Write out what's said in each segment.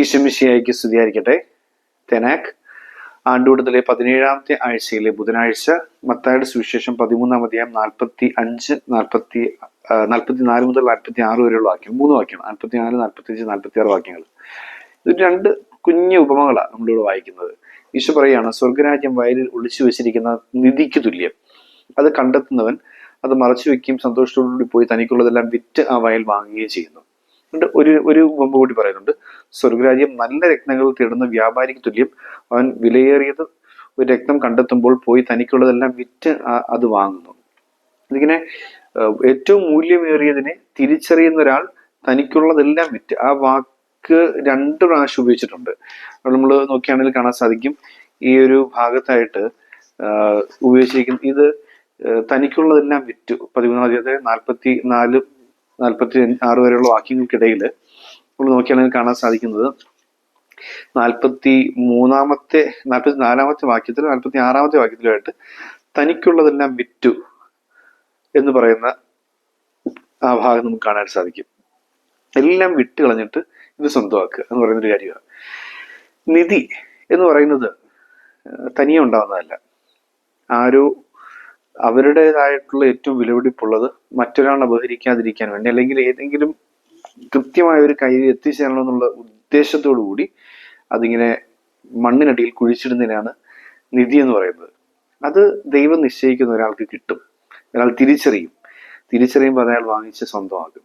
ഈശമിഷിയായിക്ക് സ്തുതിയായിരിക്കട്ടെ. തെനാക് ആണ്ടുകൂടത്തിലെ പതിനേഴാമത്തെ ആഴ്ചയിലെ ബുധനാഴ്ച മത്തായുടെ സുവിശേഷം പതിമൂന്നാം അധ്യായം നാൽപ്പത്തി അഞ്ച് നാൽപ്പത്തി നാൽപ്പത്തി നാല് മുതൽ നാൽപ്പത്തി ആറ് വരെയുള്ള വാക്യം മൂന്ന് വാക്യം നാൽപ്പത്തി നാല് നാൽപ്പത്തി അഞ്ച് നാൽപ്പത്തി ആറ് വാക്യങ്ങൾ. ഇത് രണ്ട് കുഞ്ഞു ഉപമകളാണ് നമ്മളിവിടെ വായിക്കുന്നത്. ഈശോ പറയുകയാണ് സ്വർഗരാജ്യം വയലിൽ ഒളിച്ചു വെച്ചിരിക്കുന്ന നിധിക്ക് തുല്യം. അത് കണ്ടെത്തുന്നവൻ അത് മറച്ചു വെക്കുകയും സന്തോഷത്തോടുകൂടി പോയി തനിക്കുള്ളതെല്ലാം വിറ്റ് ആ വയൽ വാങ്ങുകയും ചെയ്യുന്നു. ഒരു ഒരു മുമ്പ് കൂടി പറയുന്നുണ്ട്. സ്വർഗരാജ്യം നല്ല രത്നങ്ങൾ തേടുന്ന വ്യാപാരിക്ക് തുല്യം. അവൻ വിലയേറിയത് ഒരു രക്തം കണ്ടെത്തുമ്പോൾ പോയി തനിക്കുള്ളതെല്ലാം വിറ്റ് അത് വാങ്ങുന്നു. ഇതിങ്ങനെ ഏറ്റവും മൂല്യമേറിയതിനെ തിരിച്ചറിയുന്ന ഒരാൾ തനിക്കുള്ളതെല്ലാം വിറ്റ്. ആ വാക്ക് രണ്ട് പ്രാവശ്യം ഉപയോഗിച്ചിട്ടുണ്ട്. നമ്മൾ നോക്കുകയാണെങ്കിൽ കാണാൻ സാധിക്കും. ഈ ഒരു ഭാഗത്തായിട്ട് ഉപയോഗിച്ചിരിക്കുന്നത് ഉപയോഗിച്ചിരിക്കുന്ന ഇത് തനിക്കുള്ളതെല്ലാം വിറ്റു. പതിമൂന്നാം അധ്യായത്തെ നാൽപ്പത്തി നാല് നാൽപ്പത്തി ആറ് വരെയുള്ള വാക്യങ്ങൾക്കിടയിൽ നമ്മൾ നോക്കിയാണെങ്കിൽ കാണാൻ സാധിക്കുന്നത്. നാൽപ്പത്തി മൂന്നാമത്തെ നാൽപ്പത്തി നാലാമത്തെ വാക്യത്തിലും നാൽപ്പത്തി ആറാമത്തെ വാക്യത്തിലുമായിട്ട് തനിക്കുള്ളതെല്ലാം വിറ്റു എന്ന് പറയുന്ന ആ ഭാഗം നമുക്ക് കാണാൻ സാധിക്കും. എല്ലാം വിട്ട് കളഞ്ഞിട്ട് ഇത് സ്വന്തമാക്കുക എന്ന് പറയുന്ന ഒരു കാര്യമാണ്. നിധി എന്ന് പറയുന്നത് തനിയെ ഉണ്ടാവുന്നതല്ല. ആരോ അവരുടേതായിട്ടുള്ള ഏറ്റവും വിലപിടിപ്പുള്ളത് മറ്റൊരാൾ അപഹരിക്കാതിരിക്കാൻ വേണ്ടി അല്ലെങ്കിൽ ഏതെങ്കിലും കൃത്യമായ ഒരു കയ്യിൽ എത്തിച്ചേരണം എന്നുള്ള ഉദ്ദേശത്തോടു കൂടി അതിങ്ങനെ മണ്ണിനടിയിൽ കുഴിച്ചിടുന്നതിനാണ് നിധി എന്ന് പറയുന്നത്. അത് ദൈവം നിശ്ചയിക്കുന്ന ഒരാൾക്ക് കിട്ടും. ഒരാൾ തിരിച്ചറിയും. തിരിച്ചറിയുമ്പോൾ അയാൾ വാങ്ങിച്ച് സ്വന്തമാകും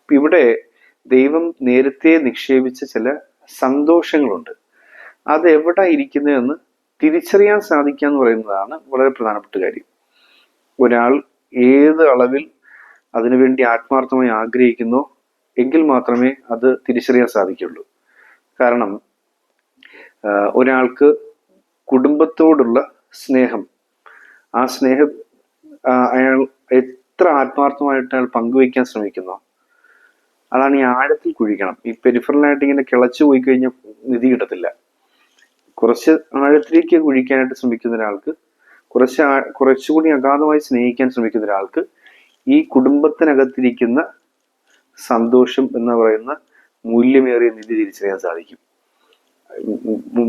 ഇപ്പം ഇവിടെ ദൈവം നേരത്തെ നിക്ഷേപിച്ച ചില സന്തോഷങ്ങളുണ്ട്. അത് എവിടെ ഇരിക്കുന്നതെന്ന് തിരിച്ചറിയാൻ സാധിക്കുക എന്ന് പറയുന്നതാണ് വളരെ പ്രധാനപ്പെട്ട കാര്യം. ഒരാൾ ഏത് അളവിൽ അതിനുവേണ്ടി ആത്മാർത്ഥമായി ആഗ്രഹിക്കുന്നോ എങ്കിൽ മാത്രമേ അത് തിരിച്ചറിയാൻ സാധിക്കുള്ളൂ കാരണം ഒരാൾക്ക് കുടുംബത്തോടുള്ള സ്നേഹം ആ സ്നേഹം അയാൾ എത്ര ആത്മാർത്ഥമായിട്ട് അയാൾ പങ്കുവയ്ക്കാൻ ശ്രമിക്കുന്നു അതാണ് ഈ ആഴത്തിൽ കുഴിക്കണം. ഈ പെരിഫറലായിട്ട് ഇങ്ങനെ കിളച്ചു പോയി കഴിഞ്ഞാൽ നിധി കിട്ടത്തില്ല. കുറച്ച് ആഴത്തിലേക്ക് കുഴിക്കാനായിട്ട് ശ്രമിക്കുന്ന ഒരാൾക്ക് കുറച്ച് കുറച്ചുകൂടി അഗാധമായി സ്നേഹിക്കാൻ ശ്രമിക്കുന്ന ഒരാൾക്ക് ഈ കുടുംബത്തിനകത്തിരിക്കുന്ന സന്തോഷം എന്ന് പറയുന്ന മൂല്യമേറിയ നിധി തിരിച്ചറിയാൻ സാധിക്കും.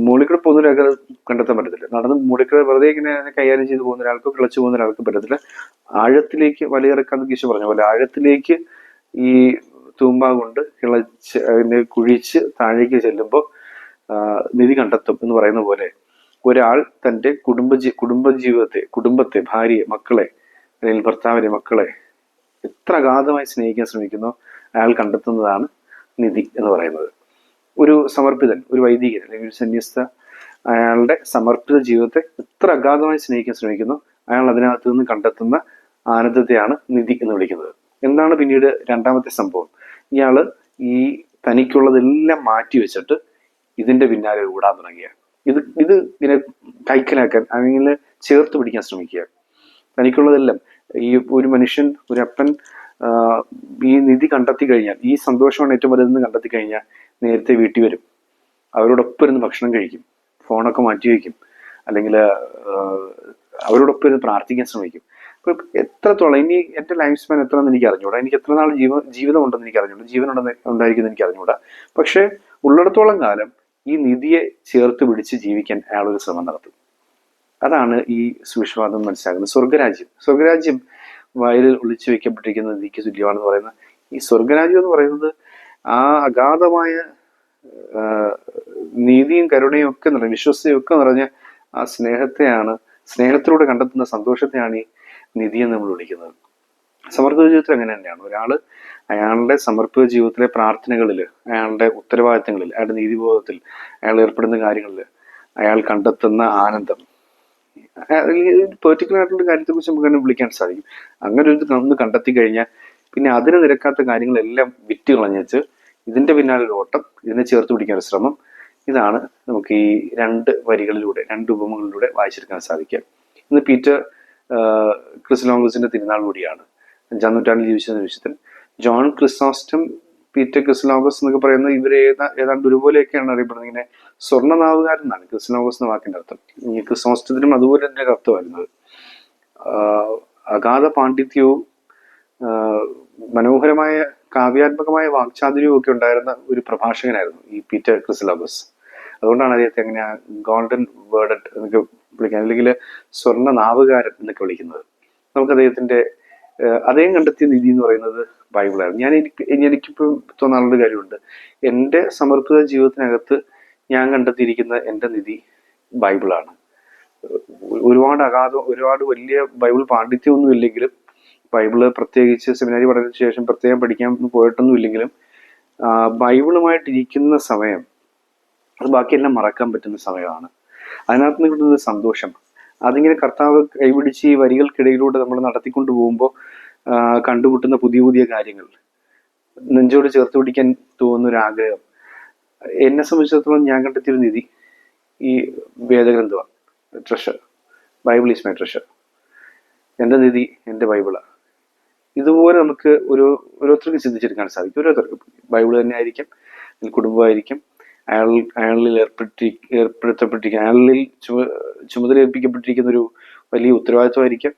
മൂളിക്കൂടെ പോകുന്ന ഒരാൾക്ക് കണ്ടെത്താൻ പറ്റത്തില്ല. നടന്ന് മൂളിക്കൂടെ വെറുതെ ഇങ്ങനെ കൈകാര്യം ചെയ്ത് പോകുന്ന ഒരാൾക്ക് കിളച്ചു പോകുന്ന ഒരാൾക്ക് പറ്റത്തില്ല. ആഴത്തിലേക്ക് വലിയിറക്കാന്ന് കീശ പറഞ്ഞ പോലെ ആഴത്തിലേക്ക് ഈ തൂമ്പ കൊണ്ട് കിളച്ച് അതിനെ കുഴിച്ച് താഴേക്ക് ചെല്ലുമ്പോൾ നിധി കണ്ടെത്തും എന്ന് പറയുന്ന പോലെ ഒരാൾ തന്റെ കുടുംബ കുടുംബജീവിതത്തെ കുടുംബത്തെ ഭാര്യയെ മക്കളെ അല്ലെങ്കിൽ ഭർത്താവിനെ മക്കളെ എത്ര അഗാധമായി സ്നേഹിക്കാൻ ശ്രമിക്കുന്നോ അയാൾ കണ്ടെത്തുന്നതാണ് നിധി എന്ന് പറയുന്നത്. ഒരു സമർപ്പിതൻ ഒരു വൈദികൻ അല്ലെങ്കിൽ ഒരു സന്യസ്ത അയാളുടെ സമർപ്പിത ജീവിതത്തെ എത്ര അഗാധമായി സ്നേഹിക്കാൻ ശ്രമിക്കുന്നു അയാൾ അതിനകത്ത് നിന്ന് കണ്ടെത്തുന്ന ആനന്ദത്തെയാണ് നിധി എന്ന് വിളിക്കുന്നത്. എന്താണ് പിന്നീട് രണ്ടാമത്തെ സംഭവം? ഇയാൾ ഈ തനിക്കുള്ളതെല്ലാം മാറ്റി വെച്ചിട്ട് ഇതിന്റെ പിന്നാലെ ഓടാൻ തുടങ്ങിയ ഇത് ഇത് ഇങ്ങനെ കൈക്കലാക്കാൻ അല്ലെങ്കിൽ ചേർത്ത് പിടിക്കാൻ ശ്രമിക്കുക. തനിക്കുള്ളതെല്ലാം. ഈ ഒരു മനുഷ്യൻ ഒരു അപ്പൻ ഈ നിധി കണ്ടെത്തി കഴിഞ്ഞാൽ ഈ സന്തോഷമാണ് ഏറ്റവും വലുതെന്ന് കണ്ടെത്തി കഴിഞ്ഞാൽ നേരത്തെ വീട്ടിൽ വരും. അവരോടൊപ്പം ഇരുന്ന് ഭക്ഷണം കഴിക്കും ഫോണൊക്കെ മാറ്റി വയ്ക്കും അല്ലെങ്കിൽ അവരോടൊപ്പം ഇരുന്ന് പ്രാർത്ഥിക്കാൻ ശ്രമിക്കും. അപ്പൊ എത്രത്തോളം ഇനി എന്റെ ലൈഫ് സ്പാൻ എത്രയെന്ന് എനിക്ക് അറിഞ്ഞൂടാ. എനിക്ക് എത്ര നാൾ ജീവ ജീവിതം ഉണ്ടെന്ന് എനിക്ക് അറിഞ്ഞൂടാ. ജീവൻ ഉണ്ടെന്ന് ഉണ്ടായിരിക്കുന്നു എനിക്ക് അറിഞ്ഞൂടാ. പക്ഷെ ഉള്ളിടത്തോളം കാലം ഈ നിധിയെ ചേർത്ത് പിടിച്ച് ജീവിക്കാൻ അയാളൊരു ശ്രമം നടത്തും. അതാണ് ഈ സുവിശ്വാസം മനസ്സിലാക്കുന്നത്. സ്വർഗരാജ്യം. സ്വർഗരാജ്യം വയലിൽ ഒളിച്ചു വെക്കപ്പെട്ടിരിക്കുന്ന നിധിക്ക് തുല്യമാണെന്ന് പറയുന്ന ഈ സ്വർഗരാജ്യം എന്ന് പറയുന്നത് ആ അഗാധമായ നീതിയും കരുണയും ഒക്കെ നിറഞ്ഞ വിശ്വസ്തയും ഒക്കെ നിറഞ്ഞ ആ സ്നേഹത്തെയാണ് സ്നേഹത്തിലൂടെ കണ്ടെത്തുന്ന സന്തോഷത്തെയാണ് ഈ നിധി എന്ന് നമ്മൾ വിളിക്കുന്നത്. സമർത്ഥ ജീവിതത്തിൽ അങ്ങനെ തന്നെയാണ്. ഒരാൾ അയാളുടെ സമർപ്പിത ജീവിതത്തിലെ പ്രാർത്ഥനകളിൽ അയാളുടെ ഉത്തരവാദിത്തങ്ങളിൽ അയാളുടെ നീതിബോധത്തിൽ അയാൾ ഏർപ്പെടുന്ന കാര്യങ്ങളിൽ അയാൾ കണ്ടെത്തുന്ന ആനന്ദം. പെർട്ടിക്കുലർ ആയിട്ടുള്ള കാര്യത്തെ കുറിച്ച് നമുക്ക് തന്നെ വിളിക്കാൻ സാധിക്കും. അങ്ങനെ ഒരു ഒന്ന് കണ്ടെത്തി കഴിഞ്ഞാൽ പിന്നെ അതിന് നിരക്കാത്ത കാര്യങ്ങളെല്ലാം വിറ്റ് കളഞ്ഞിട്ട് ഇതിന്റെ പിന്നാലെ ഒരു ഓട്ടം ഇതിനെ ചേർത്ത് പിടിക്കാൻ ഒരു ശ്രമം. ഇതാണ് നമുക്ക് ഈ രണ്ട് വരികളിലൂടെ രണ്ട് ഉപമകളിലൂടെ വായിച്ചെടുക്കാൻ സാധിക്കുക. ഇന്ന് പീറ്റർ ക്രിസ് ക്രിസ്ലോങ്കസിന്റെ തിരുനാൾ കൂടിയാണ്. അഞ്ചാം നൂറ്റാണ്ടിൽ ജീവിച്ചിരുന്ന വിശുദ്ധൻ ജോൺ ക്രിസോസ്റ്റം പീറ്റർ ക്രിസ്ലോഗസ് എന്നൊക്കെ പറയുന്ന ഇവർ ഏതാ ഏതാണ്ട് ഒരുപോലെയൊക്കെയാണ് അറിയപ്പെടുന്നത്. ഇങ്ങനെ സ്വർണനാവുകാരൻ എന്നാണ് ക്രിസ്ലോഗസ് എന്ന വാക്കിന്റെ അർത്ഥം. ഈ ക്രിസോസ്റ്റത്തിനും അതുപോലെ തന്നെ അർത്ഥം വരുന്നത് അഗാധ പാണ്ഡിത്യവും മനോഹരമായ കാവ്യാത്മകമായ വാക്ചാതുര്യവും ഒക്കെ ഉണ്ടായിരുന്ന ഒരു പ്രഭാഷകനായിരുന്നു ഈ പീറ്റർ ക്രിസ്ലോഗസ് അതുകൊണ്ടാണ് അദ്ദേഹത്തെ അങ്ങനെ ഗോൾഡൻ വേർഡ് എന്നൊക്കെ വിളിക്കുന്നത് അല്ലെങ്കിൽ സ്വർണനാവുകാരൻ എന്നൊക്കെ വിളിക്കുന്നത്. നമുക്ക് അദ്ദേഹത്തിന്റെ അദ്ദേഹം കണ്ടെത്തിയ നിധി എന്ന് പറയുന്നത് ബൈബിളായിരുന്നു. ഞാൻ എനിക്ക് എനിക്കിപ്പോൾ തോന്നാനുള്ള ഒരു കാര്യമുണ്ട്. എന്റെ സമർപ്പിത ജീവിതത്തിനകത്ത് ഞാൻ കണ്ടെത്തിയിരിക്കുന്ന എന്റെ നിധി ബൈബിളാണ്. ഒരുപാട് അഗാധം ഒരുപാട് വലിയ ബൈബിൾ പാണ്ഡിത്യമൊന്നും ഇല്ലെങ്കിലും ബൈബിൾ പ്രത്യേകിച്ച് സെമിനാരി പഠനത്തിന് ശേഷം പ്രത്യേകം പഠിക്കാൻ പോയിട്ടൊന്നും ഇല്ലെങ്കിലും ബൈബിളുമായിട്ടിരിക്കുന്ന സമയം അത് ബാക്കിയെല്ലാം മറക്കാൻ പറ്റുന്ന സമയമാണ്. അതിനകത്ത് നിന്ന് കിട്ടുന്ന സന്തോഷം അതിങ്ങനെ കർത്താവ് കൈപിടിച്ച് ഈ വരികൾക്കിടയിലൂടെ നമ്മൾ നടത്തിക്കൊണ്ട് പോകുമ്പോൾ കണ്ടുമുട്ടുന്ന പുതിയ പുതിയ കാര്യങ്ങൾ. നെഞ്ചോട് ചേർത്ത് പിടിക്കാൻ തോന്നുന്ന ഒരു ആഗ്രഹം എന്നെ സംബന്ധിച്ചിടത്തോളം ഞാൻ കണ്ടെത്തിയൊരു നിധി ഈ വേദഗ്രന്ഥമാണ്. Treasure Bible is my treasure എന്റെ നിധി എന്റെ ബൈബിളാണ് ഇതുപോലെ നമുക്ക് ഒരു ഓരോരുത്തർക്കും ചിന്തിച്ചെടുക്കാൻ സാധിക്കും. ഓരോരുത്തർക്കും. ബൈബിൾ തന്നെ ആയിരിക്കും കുടുംബമായിരിക്കും അയാൾ അയാളിൽ ഏർപ്പെട്ടി ഏർപ്പെടുത്തപ്പെട്ടിരിക്കുന്ന അയാളിൽ ചുമ ചുമതലയേൽപ്പിക്കപ്പെട്ടിരിക്കുന്ന ഒരു വലിയ ഉത്തരവാദിത്വമായിരിക്കാം.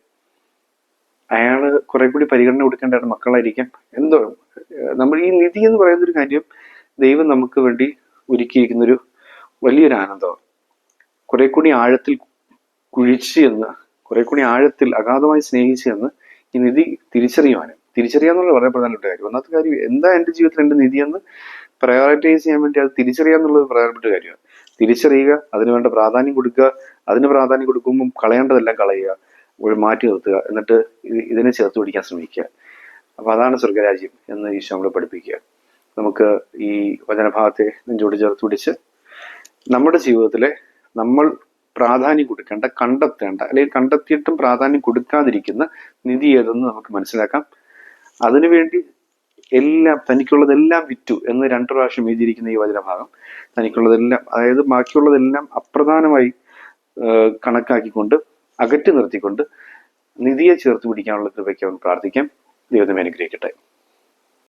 അയാൾ കുറെ കൂടി പരിഗണന കൊടുക്കേണ്ട മക്കളായിരിക്കാം. എന്തോ നമ്മൾ ഈ നിധി എന്ന് പറയുന്ന ഒരു കാര്യം ദൈവം നമുക്ക് വേണ്ടി ഒരുക്കിയിരിക്കുന്ന ഒരു വലിയൊരു ആനന്ദമാണ്. കുറെ കൂടി ആഴത്തിൽ കുഴിച്ച് എന്ന് കുറെ കൂടി ആഴത്തിൽ അഗാധമായി സ്നേഹിച്ച് എന്ന് ഈ നിധി തിരിച്ചറിയുവാനും തിരിച്ചറിയാന്നുള്ള വളരെ പ്രധാനപ്പെട്ട കാര്യം. ഒന്നാമത്തെ കാര്യം എന്താ എന്റെ ജീവിതത്തിൽ എന്റെ നിധി എന്ന് പ്രയോറിറ്റൈസ് ചെയ്യാൻ വേണ്ടി അത് തിരിച്ചറിയുക എന്നുള്ളത് പ്രധാനപ്പെട്ട കാര്യമാണ്. തിരിച്ചറിയുക അതിന് വേണ്ട പ്രാധാന്യം കൊടുക്കുക അതിന് പ്രാധാന്യം കൊടുക്കുമ്പോൾ കളയേണ്ടതെല്ലാം കളയുക ഒരു മാറ്റി നിർത്തുക എന്നിട്ട് ഇതിനെ ചേർത്ത് പിടിക്കാൻ ശ്രമിക്കുക. അപ്പൊ അതാണ് സ്വർഗരാജ്യം എന്ന് ഈശോ നമ്മളെ പഠിപ്പിക്കുക. നമുക്ക് ഈ വചനഭാഗത്തെ നെഞ്ചോട് ചേർത്ത് പിടിച്ച് നമ്മുടെ ജീവിതത്തിലെ നമ്മൾ പ്രാധാന്യം കൊടുക്കേണ്ട കണ്ടെത്തേണ്ട അല്ലെങ്കിൽ കണ്ടെത്തിയിട്ടും പ്രാധാന്യം കൊടുക്കാതിരിക്കുന്ന നിധി ഏതെന്ന് നമുക്ക് മനസ്സിലാക്കാം. അതിനുവേണ്ടി എല്ലാം തനിക്കുള്ളതെല്ലാം വിറ്റു എന്ന് രണ്ടു പ്രാവശ്യം എഴുതിയിരിക്കുന്ന ഈ വചനഭാഗം തനിക്കുള്ളതെല്ലാം അതായത് ബാക്കിയുള്ളതെല്ലാം അപ്രധാനമായി കണക്കാക്കിക്കൊണ്ട് അകറ്റി നിർത്തിക്കൊണ്ട് നിധിയെ ചേർത്ത് പിടിക്കാനുള്ള കൃപയ്ക്ക് അവൻ പ്രാർത്ഥിക്കാം. ദൈവത്തെ അനുഗ്രഹിക്കട്ടെ.